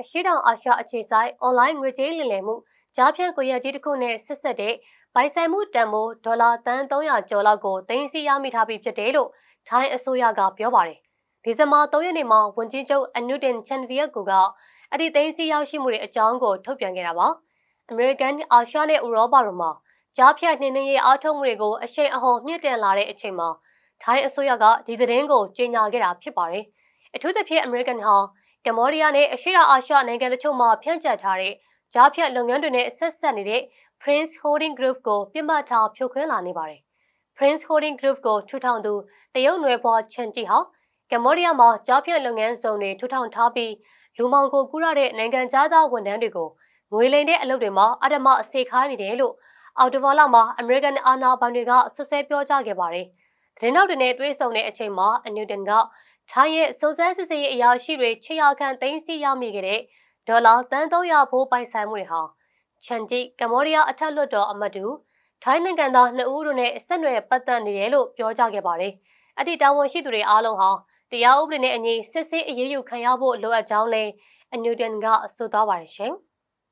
အရှိတောင်အာရှအခြေဆိုင်အွန်လိုင်းငွေကြေးလည်လည်မှုကြားဖြန့်ကွန်ရက်ကြီးတစ်ခုနဲ့ဆက်ဆက်တဲ့ပိုင်ဆိုင်မှုတန်ဖိုးဒေါ်လာတန်300ကျော်လောက်ကိုတင်စီရမိထားပြီးဖြစ်တယ်လို့ထိုင်းအစိုးရကပြောပါတယ်။ဒီဇင်ဘာ3ရက်နေ့မှာဝန်ကြီးချုပ်အနုတင်ချန်ဗီယက်ကူကအဲ့ဒီတင်စီရောက်ရှိမှုတွေအကြောင်းကိုထုတ်ပြန်ခဲ့တာပါ။ American အာရှနဲ့ဥရောပတို့မှာကြားဖြတ်နှင်းနှင်းရေးအားထုတ်မှုတွေကိုအရှိန်အဟုန်မြင့်တင်လာတဲ့အချိန်မှာထိုင်းအစိုးရကဒီသတင်းကိုကြေညာခဲ့တာဖြစ်ပါတယ်။အထူးသဖြင့် American ဟာ ကမ္ဘောဒီးယားနဲ့အရှေ့တောင်အာရှနိုင်ငံတချို့မှာဖြန့်ကျက်ထားတဲ့ကြားဖြတ်လုပ်ငန်းတွေနဲ့ဆက်ဆက်နေတဲ့ Prince Holding Group ကိုပြစ်မှတ်ထားဖြိုခွင်းလာနေပါတယ်။ Prince Holding Group ကိုထူထောင်သူတရုတ်နွယ်ဖွားချန်ဂျီဟာကမ္ဘောဒီးယားမှာကြားဖြတ်လုပ်ငန်းစုံတွေထူထောင်ထားပြီးလူမောင်ကိုကူရတဲ့နိုင်ငံသားသားဝန်ထမ်းတွေကိုငွေလိမ်တဲ့အလုပ်တွေမှာအဓမ္မအစေခိုင်းနေတယ်လို့အော်တိုဘာလမှာ American အာဏာပိုင်တွေကဆွဆွဲပြောကြားခဲ့ပါတယ်။သတင်းနောက်တွေနဲ့တွေ့ဆုံတဲ့အချိန်မှာအနူတန်က ထိုင်းရဲ့စုံစမ်းစစ်ဆေးရေးအရာရှိတွေခြေရာခံသိမ်းဆည်းရမိခဲ့တဲ့ဒေါ်လာတန်300ဖိုးပိုင်ဆိုင်မှုတွေဟာချန်ဂျီကမ္ဘောဒီးယားအထက်လွှတ်တော်အမတ်တူထိုင်းနိုင်ငံသားနှစ်ဦးတို့နဲ့ဆက်နွယ်ပတ်သက်နေတယ်လို့ပြောကြားခဲ့ပါတယ်။အဲ့ဒီတာဝန်ရှိသူတွေအားလုံးဟာတရားဥပဒေနဲ့အညီစစ်ဆေးအရေးယူခံရဖို့လိုအပ်ကြောင်းလည်းအန်ယူဒန်ကဆိုသွားပါတယ်ရှင်။